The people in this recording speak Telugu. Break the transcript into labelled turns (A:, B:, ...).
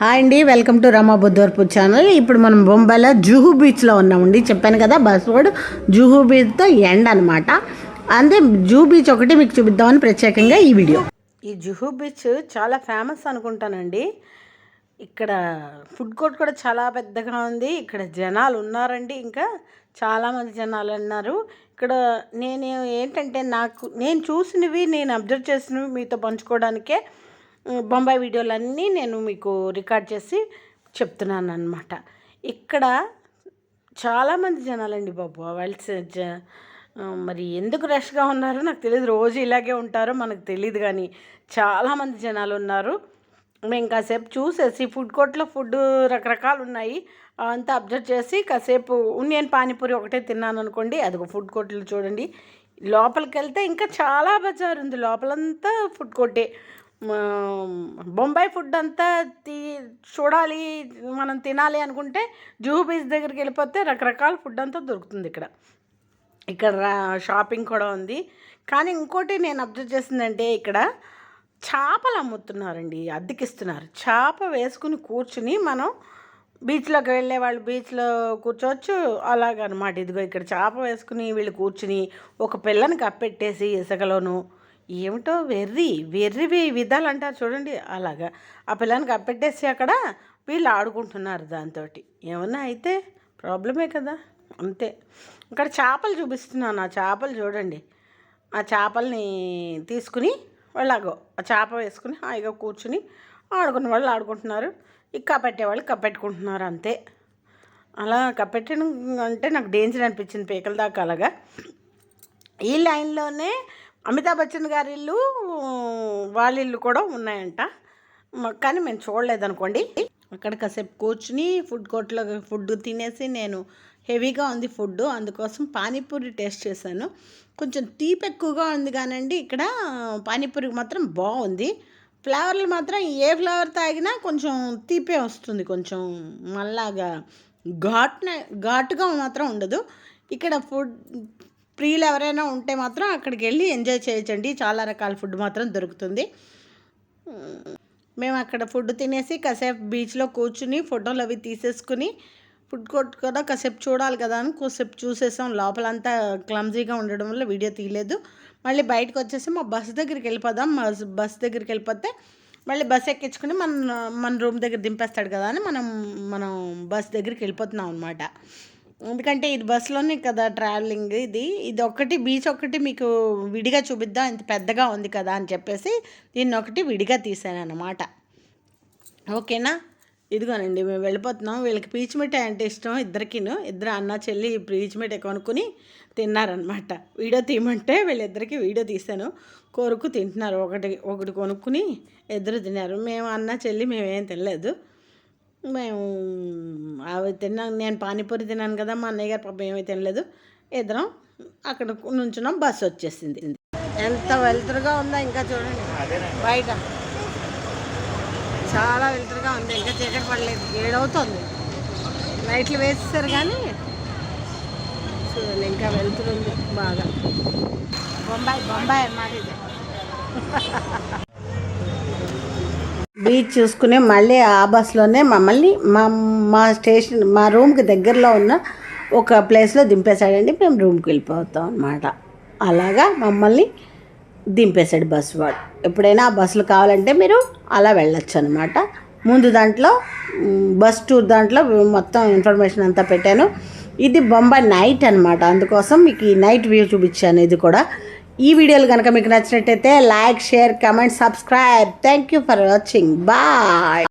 A: హాయ్ అండి welcome to Rama Buddhavarapu channel. ఇప్పుడు మనం బొంబాయిలో జూహు బీచ్లో ఉన్నామండి. చెప్పాను కదా బస్ రోడ్ జూహు బీచ్తో ఎండ్ అనమాట అంతే జూ బీచ్ ఒకటి మీకు చూపిద్దామని ప్రత్యేకంగా ఈ వీడియో. ఈ జుహు బీచ్ చాలా ఫేమస్ అనుకుంటానండి. ఇక్కడ ఫుడ్ కోర్ట్ కూడా చాలా పెద్దగా ఉంది. ఇక్కడ జనాలు ఉన్నారండి ఇంకా. చాలామంది జనాలు ఉన్నారు ఇక్కడ నేను ఏంటంటే నాకు నేను చూసినవి నేను అబ్జర్వ్ చేసినవి మీతో పంచుకోవడానికే బొంబాయి వీడియోలన్నీ నేను మీకు రికార్డ్ చేసి చెప్తున్నాను అనమాట ఇక్కడ చాలామంది జనాలండి బాబు వాళ్ళు జ- మరి ఎందుకు రష్గా ఉన్నారో? నాకు తెలియదు రోజు ఇలాగే ఉంటారో మనకు తెలియదు కానీ చాలామంది జనాలు ఉన్నారు. మేము కాసేపు చూసేసి ఫుడ్ కోర్ట్లో ఫుడ్ రకరకాలు ఉన్నాయి అంతా అబ్జర్వ్ చేసి కాసేపు నేను పానీపూరి ఒకటే తిన్నాను అనుకోండి అదిగో ఫుడ్ కోర్ట్లో చూడండి. లోపలికి వెళ్తే ఇంకా చాలా బజార్ ఉంది లోపలంతా ఫుడ్ కోర్టే. బొంబాయి ఫుడ్ అంతా తీ చూడాలి మనం తినాలి అనుకుంటే జూహు బీచ్ దగ్గరికి వెళ్ళిపోతే రకరకాల ఫుడ్ అంతా దొరుకుతుంది ఇక్కడ. ఇక్కడ షాపింగ్ కూడా ఉంది. కానీ ఇంకోటి నేను అబ్జర్వ్ చేసిందంటే ఇక్కడ చేపలు అమ్ముతున్నారండి అద్దెకిస్తున్నారు. చేప వేసుకుని కూర్చుని మనం బీచ్లోకి వెళ్ళే వాళ్ళు బీచ్లో కూర్చోవచ్చు. అలాగనమాట. ఇదిగో ఇక్కడ చేప వేసుకుని వీళ్ళు కూర్చుని ఒక పిల్లని కప్పెట్టేసి ఇసుకలోను ఏమిటో వెర్రి వెర్రి విధాలు అంటారు చూడండి. అలాగా ఆ పిల్లని కప్పెట్టేసి అక్కడ వీళ్ళు ఆడుకుంటున్నారు దాంతో ఏమన్నా అయితే ప్రాబ్లమే కదా. అంతే. ఇక్కడ చేపలు చూపిస్తున్నాను. ఆ చేపలు చూడండి. ఆ చేపల్ని తీసుకుని వాళ్ళగో ఆ చేప వేసుకుని హాయిగా కూర్చుని ఆడుకునే వాళ్ళు ఆడుకుంటున్నారు. ఇక కప్పెట్టేవాళ్ళు కప్పెట్టుకుంటున్నారు అంతే. అలా కప్పెట్టడం అంటే నాకు డేంజర్ అనిపించింది. పీకల దాకా అలాగా. ఈ లైన్లోనే అమితాబ్ బచ్చన్ గారి ఇల్లు వాళ్ళ ఇల్లు కూడా ఉన్నాయంట. కానీ మేము చూడలేదనుకోండి. అక్కడ కాసేపు కూర్చుని ఫుడ్ కోర్ట్లో ఫుడ్ తినేసి నేను హెవీగా ఉంది ఫుడ్ అందుకోసం పానీపూరి టేస్ట్ చేశాను. కొంచెం తీపి ఎక్కువగా ఉంది కానండి ఇక్కడ పానీపూరి మాత్రం బాగుంది. ఫ్లేవర్లు మాత్రం ఏ ఫ్లేవర్ తాగినా కొంచెం తీపే వస్తుంది కొంచెం మళ్ళాగా ఘాట్న ఘాటుగా మాత్రం ఉండదు. ఇక్కడ ఫుడ్ ప్రియులు ఎవరైనా ఉంటే మాత్రం అక్కడికి వెళ్ళి ఎంజాయ్ చేయొచ్చండి. చాలా రకాల ఫుడ్ మాత్రం దొరుకుతుంది. మేము అక్కడ ఫుడ్ తినేసి కాసేపు బీచ్లో కూర్చుని ఫోటోలు అవి తీసేసుకుని ఫుడ్ కోర్ట్ కూడా కాసేపు చూడాలి కదా అని కాసేపు చూసేసాం. లోపలంతా క్లమ్జీగా ఉండడం వల్ల వీడియో తీయలేదు. మళ్ళీ బయటకు వచ్చేసి మా బస్ దగ్గరికి వెళ్ళిపోదాం. మా బస్ దగ్గరికి వెళ్ళిపోతే మళ్ళీ బస్ ఎక్కించుకుని మన మన రూమ్ దగ్గర దింపేస్తాడు కదా అని మనం మనం బస్ దగ్గరికి వెళ్ళిపోతున్నాం అనమాట ఎందుకంటే ఇది బస్సులోనే కదా ట్రావెలింగ్ ఇది. ఇది ఒక్కటి బీచ్ ఒక్కటి మీకు విడిగా చూపిద్దాం. ఇంత పెద్దగా ఉంది కదా అని చెప్పేసి దీన్ని ఒకటి విడిగా తీసాను అనమాట ఓకేనా? ఇదిగోనండి మేము వెళ్ళిపోతున్నాం. వీళ్ళకి పీచ్ మిఠాయి అంటే ఇష్టం ఇద్దరికిను. ఇద్దరు అన్న చెల్లి పీచ్ మిఠాయి కొనుక్కుని తిన్నారనమాట వీడియో తీయమంటే వీళ్ళిద్దరికి వీడియో తీశాను. కోరుకు తింటున్నారు. ఒకటి ఒకటి కొనుక్కుని ఇద్దరు తిన్నారు. మేము అన్న చెల్లి మేమేం తినలేదు. మేము అవి తిన్నాం. నేను పానీపూరి తిన్నాను కదా మా అన్నయ్య గారు పాపం ఏమీ తినలేదు. ఇద్దరం అక్కడ నుంచున్నాం బస్సు వచ్చేసింది. ఎంత వెలుతురుగా ఉందో ఇంకా చూడండి. బయట. చాలా వెలుతురుగా ఉంది. ఇంకా చీకటి పడలేదు. ఏడవుతుంది. లైట్లు వేసేసారు కానీ చూడండి ఇంకా వెలుతురు ఉంది బాగా. బొంబాయి బొంబాయి అన్నమాట ఇది బీచ్ చూసుకుని మళ్ళీ ఆ బస్సులోనే మమ్మల్ని మా మా స్టేషన్ మా రూమ్కి దగ్గరలో ఉన్న ఒక ప్లేస్లో దింపేశాడండి. మేము రూమ్కి వెళ్ళిపోతాం అనమాట అలాగా మమ్మల్ని దింపేశాడు బస్సు వాడు. ఎప్పుడైనా ఆ బస్సులు కావాలంటే మీరు అలా వెళ్ళొచ్చు అనమాట ముందు దాంట్లో బస్ టూర్ దాంట్లో మొత్తం ఇన్ఫర్మేషన్ అంతా పెట్టాను. ఇది బొంబాయి నైట్ అనమాట అందుకోసం మీకు ఈ నైట్ వ్యూ చూపించాను. ఇది కూడా ఈ వీడియోలు కనుక మీకు నచ్చినట్టయితే like share comment subscribe. Thank you for watching bye